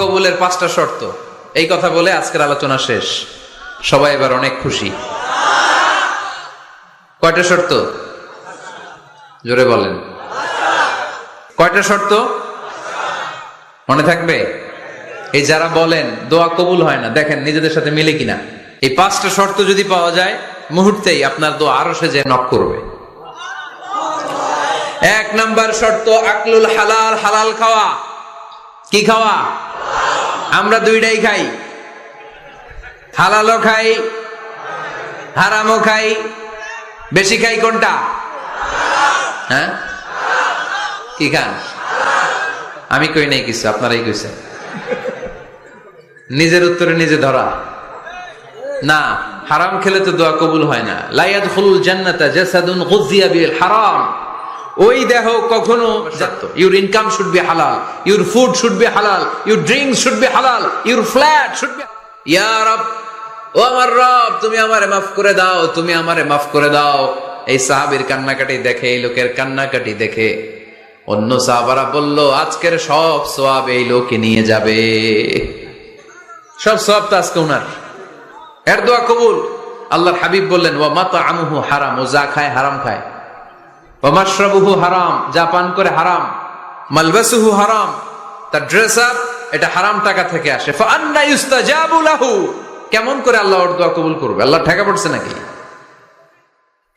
কবুলের পাঁচটা শর্ত। এই কথা বলে আজকের আলোচনা শেষ। সবাই এবার অনেক খুশি। কয়টা শর্ত? জোরে বলেন। কয়টা শর্ত? মনে থাকবে? এই যারা বলেন, দোয়া কবুল হয় না, দেখেন নিজেদের সাথে মিলে কিনা। এই পাঁচটা শর্ত যদি পাওয়া যায়, মুহূর্তেই আপনার দোয়া আরও সে যে নক করবে। এক নাম্বার শর্ত, আকলুল হালাল হালাল খাওয়া। কি খাওয়া? আমরা দুইটাই খাই। হালালও খাই, হারামও খাই। বেশি খাই কোনটা? হ্যাঁ? কি খান? আমি কই নাই কিছু, আপনারাই কইছেন। নিজের উত্তরে নিজে ধরা। না, হারাম খেলে তো দোয়া কবুল হয় না। লাইয়াদ খুলুল জান্নাতা জাসাদুন গুজিয়া বিল হারাম। ওই দেহ কখনো your income should be halal your food should be halal your drink should be halal your flat should be ও আমার রব তুমি আমারে মাফ করে দাও, তুমি আমারে মাফ করে দাও। এই সাহাবীর কান্নাকাটি দেখে, এই লোকের কান্নাকাটি দেখে। অন্য সাহাবারা বলল, আজকের সব সোয়াব এই লোকে নিয়ে যাবে। সব সোয়াব তো আজকে এর দোয়া কবুল। আল্লাহর হাবিব বললেন ও মাতা আমুহু হারাম, ও যা খায় হারাম খায়। মাশরাবুহু হারাম যা পান করে হারাম। মালবাসুহু হারাম। তার ড্রেস আপ এটা হারাম টাকা থেকে আসে। ফান্না ইউস্তাজাবু লাহু। কেমন করে আল্লাহ ওর দোয়া কবুল করবে? আল্লাহ ঠেকা পড়ছে নাকি?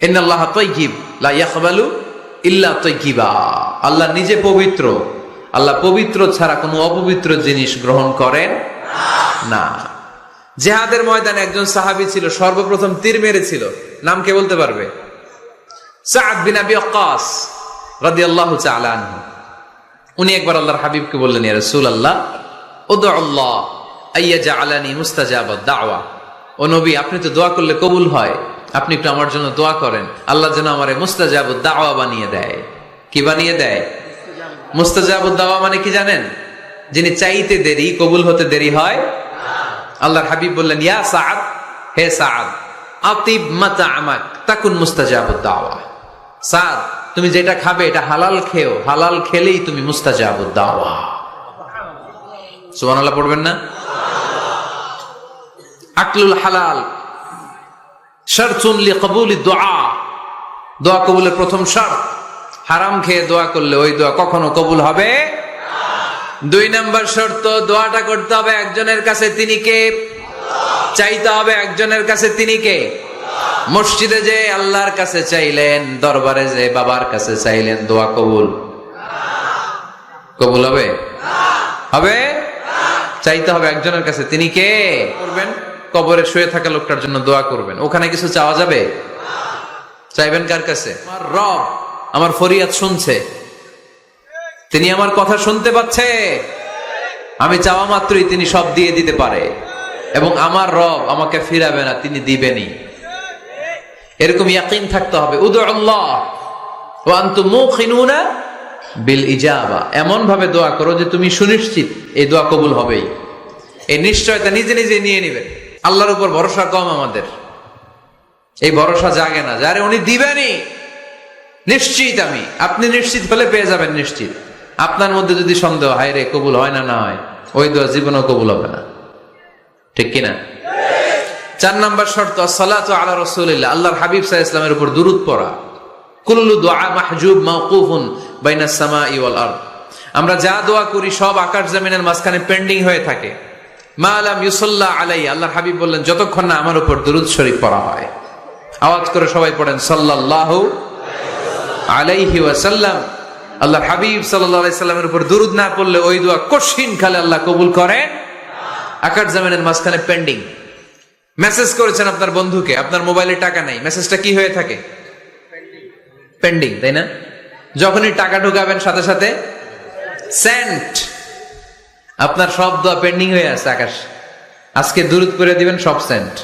ইন্নাল্লাহ তাইয়িব লা ইয়াকবালু ইল্লা তাইয়িবা আল্লাহ নিজে পবিত্র। আল্লাহ পবিত্র ছাড়া কোনো অপবিত্র জিনিস গ্রহণ করেন না। জেহাদের ময়দানে একজন সাহাবী ছিল, সর্বপ্রথম তীর মেরেছিল। নাম কে বলতে পারবে? সাদ বিন আবি রাদিয়াল্লাহু তাআলা আনহু। উনি একবার আল্লাহর হাবিবকে বললেন, ইয়া রাসূলুল্লাহ উদু আল্লাহ আইয়া জাআলানি মুস্তাজাবাদ দাওয়া ও নবী, আপনি তো দোয়া করলে কবুল হয়। আপনি একটু আমার জন্য দোয়া করেন। আল্লাহ যেন আমারে মুস্তাজাবুদ দাওয়া বানিয়ে দেয়। কি বানিয়ে দেয়? মুস্তাজাবুদ দাওয়া মানে কি জানেন? যিনি চাইতে দেরি, কবুল হতে দেরি হয়। আল্লাহর হাবিব বললেন, ইয়া সাদ, হে সাদ, আতিব মাতা আমাক, তাকুন মুস্তাজাবুদ দাওয়া সাদ তুমি যেটা খাবে এটা হালাল খেও। হালাল খেলেই তুমি মুস্তাজাবুদ, দাওয়া। সুবহানাল্লাহ পড়বেন না? আকলুল হালাল দোয়া দোয়া কবুলের প্রথম শর্ত, হারাম খেয়ে দোয়া করলে ওই দোয়া কখনো কবুল হবে দুই নাম্বার শর্ত দোয়াটা করতে হবে একজনের কাছে তিনি কে? চাইতে হবে একজনের কাছে তিনি কে? মসজিদে যে আল্লাহর কাছে চাইলেন, দরবারে যে বাবার কাছে চাইলেন, দোয়া কবুল? কবুল হবে? হবে? চাইতে হবে একজনের কাছে। তিনি কে? করবেন। কবরে শুয়ে থাকা লোকটার জন্য দোয়া করবেন। ওখানে কিছু চাওয়া যাবে? চাইবেন কার কাছে? রব, আমার ফরিয়াদ শুনছে। তিনি আমার কথা শুনতে পাচ্ছে। আমি চাওয়া মাত্রই তিনি সব দিয়ে দিতে পারে। এবং আমার রব আমাকে ফিরাবে না, তিনি দিবেনই। এরকম ইয়াকিন থাকতে হবে। উদু আল্লাহ ও আন্তু মুখিনুনা বিল ইজাবা। এমন ভাবে দোয়া করো যে তুমি সুনিশ্চিত এই দোয়া কবুল হবেই। এই নিশ্চয়তা নিজে নিজে নিয়ে নেবেন। আল্লাহর উপর ভরসা কম আমাদের। এই ভরসা জাগে না। যারে উনি দিবেনই। নিশ্চিত আমি। আপনি নিশ্চিত হলে পেয়ে যাবেন নিশ্চিত। আপনার মধ্যে যদি সন্দেহ হায় রে কবুল হয় না না হয়, ওই দোয়া জীবনও কবুল হবে না। ঠিক কিনা? চার নাম্বার শর্ত, সালাত আলা রসুলিল্লাহ। আল্লাহর হাবিব সাহা ইসলামের উপর দুরুদ পড়া। কুল্লু দোয়া মাহজুব মাউকুফুন বাইনা সামা ইওয়াল আরদ। আমরা যা দোয়া করি সব আকাশ জামিনের মাঝখানে পেন্ডিং হয়ে থাকে। মা আলাম ইউসল্লাহ আলাই আল্লাহর হাবিব বললেন, যতক্ষণ না আমার উপর দুরুদ শরীফ পড়া হয়। আওয়াজ করে সবাই পড়েন, সাল্লাল্লাহু আলাইহি ওয়াসাল্লাম। আল্লাহর হাবিব সাল্লাল্লাহু আলাইহি সাল্লামের উপর দুরুদ না পড়লে ওই দোয়া কঠিন খালে আল্লাহ কবুল করেন। আকাশ জামিনের মাঝখানে পেন্ডিং। মেসেজ করেছেন আপনার বন্ধুকে, আপনার মোবাইলে টাকা নাই। মেসেজটা কি হয়ে থাকে? পেন্ডিং তাই না? যখনই টাকা ঢুকাবেন সাথে সাথে সেন্ট আপনার সব দোয়া পেন্ডিং হয়ে আছে, আকাশ। আজকে দূরত করে দিবেন, সব সেন্ট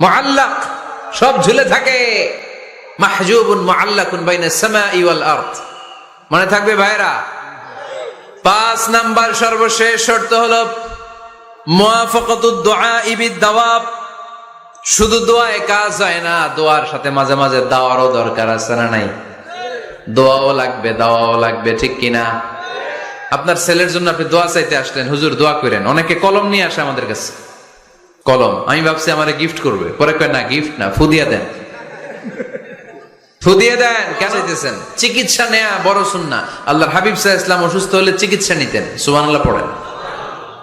মুআল্লাক, সব ঝুলে থাকে। মাহজুবুন মুআল্লাকুন বাইনা সামাই ওয়াল আরদ। মনে থাকবে ভাইরা পাঁচ নাম্বার সর্বশেষ শর্ত হলো শুধু দোয়ায় কাজ হয় না, দোয়ার সাথে মাঝে মাঝে দাওয়ারও দরকার আছে না নাই? দোয়াও লাগবে, দাওয়াও লাগবে, ঠিক কিনা আপনার ছেলের জন্য আপনি দোয়া চাইতে আসলেন, হুজুর দোয়া করেন। অনেকে কলম নিয়ে আসে আমাদের কাছে। কলম, আমি ভাবছি আমারে গিফট করবে। পরে কয়, না গিফট না ফুদিয়া দেন। ফুদিয়ে দেন, কেন চাইতেছেন? চিকিৎসা নেয়া বড় সুন্না আল্লাহর হাবিব সাহা ইসলাম অসুস্থ হলে চিকিৎসা নিতেন। সুবহানাল্লাহ পড়েন।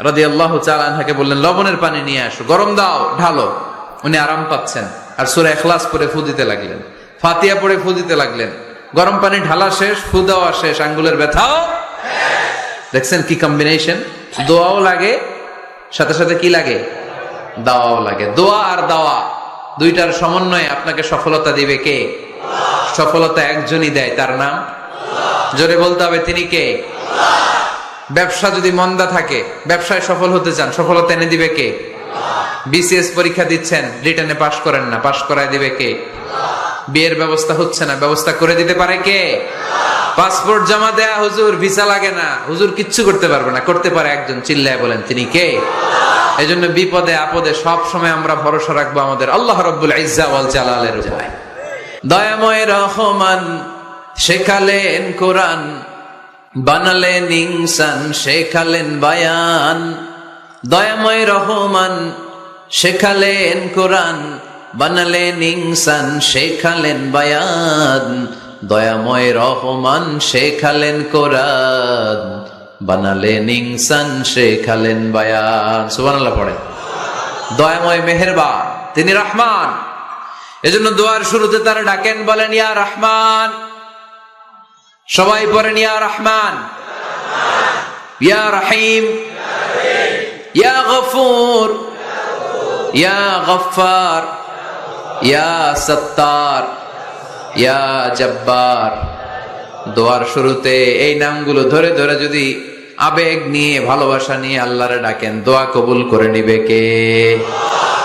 রাদি আল্লাহ চালানহাকে বললেন, লবণের পানি নিয়ে আসো, গরম দাও, ঢালো। উনি আরাম পাচ্ছেন। আর সুরে এখলাস পরে ফু দিতে লাগলেন। ফাতিয়া পরে ফু দিতে লাগলেন। গরম পানি ঢালা শেষ, ফু দেওয়া শেষ, আঙ্গুলের ব্যথাও দেখছেন কি কম্বিনেশন দোয়াও লাগে, সাথে সাথে কি লাগে? দাওয়াও লাগে। দোয়া আর দাওয়া, দুইটার সমন্বয়ে আপনাকে সফলতা দিবে কে? সফলতা একজনই দেয়, তার নাম? জোরে বলতে হবে, তিনি কে? ব্যবসা যদি মন্দা থাকে, ব্যবসায় সফল হতে চান, সফলতা এনে দিবে কে? বিসিএস পরীক্ষা দিচ্ছেন, রিটার্নে পাশ করেন না, পাশ করায় দিবে কে? বিয়ের ব্যবস্থা হচ্ছে না, ব্যবস্থা করে দিতে পারে কে? পাসপোর্ট জমা দেয়া হুজুর, ভিসা লাগে না, হুজুর কিচ্ছু করতে পারবে না, করতে পারে একজন, চিল্লায় বলেন, তিনি কে? এই জন্য বিপদে, আপদে সব সময় আমরা ভরসা রাখব আমাদের, আল্লাহ রব্বুল ইজ্জা ওয়াল জালালের দয়াময় রহমান, শেখালেন কোরআন বানালেন ইনসান, শেখালেন বায়ান। দয়াময় রহমান, শেখালেন কোরআন। বানালেন ইনসান, শেখালেন বায়ান। দয়াময় রহমান, শেখালেন কোরআন। বানালেন ইনসান, শেখালেন বায়ান। সুবহানাল্লাহ পড়ে। দয়াময় মেহেরবান, তিনি রহমান। এজন্য দোয়ার শুরুতে তারা ডাকেন, বলেন, ইয়া রহমান। সবাই পড়েন ইয়া রহমান। ইয়া রহিম। ইয়া গফুর। ইয়া গফার ইয়া সত্তার। ইয়া জব্বার। দোয়ার শুরুতে এই নামগুলো ধরে ধরে যদি আবেগ নিয়ে, ভালোবাসা নিয়ে আল্লাহরে ডাকেন, দোয়া কবুল করে নিবে কে?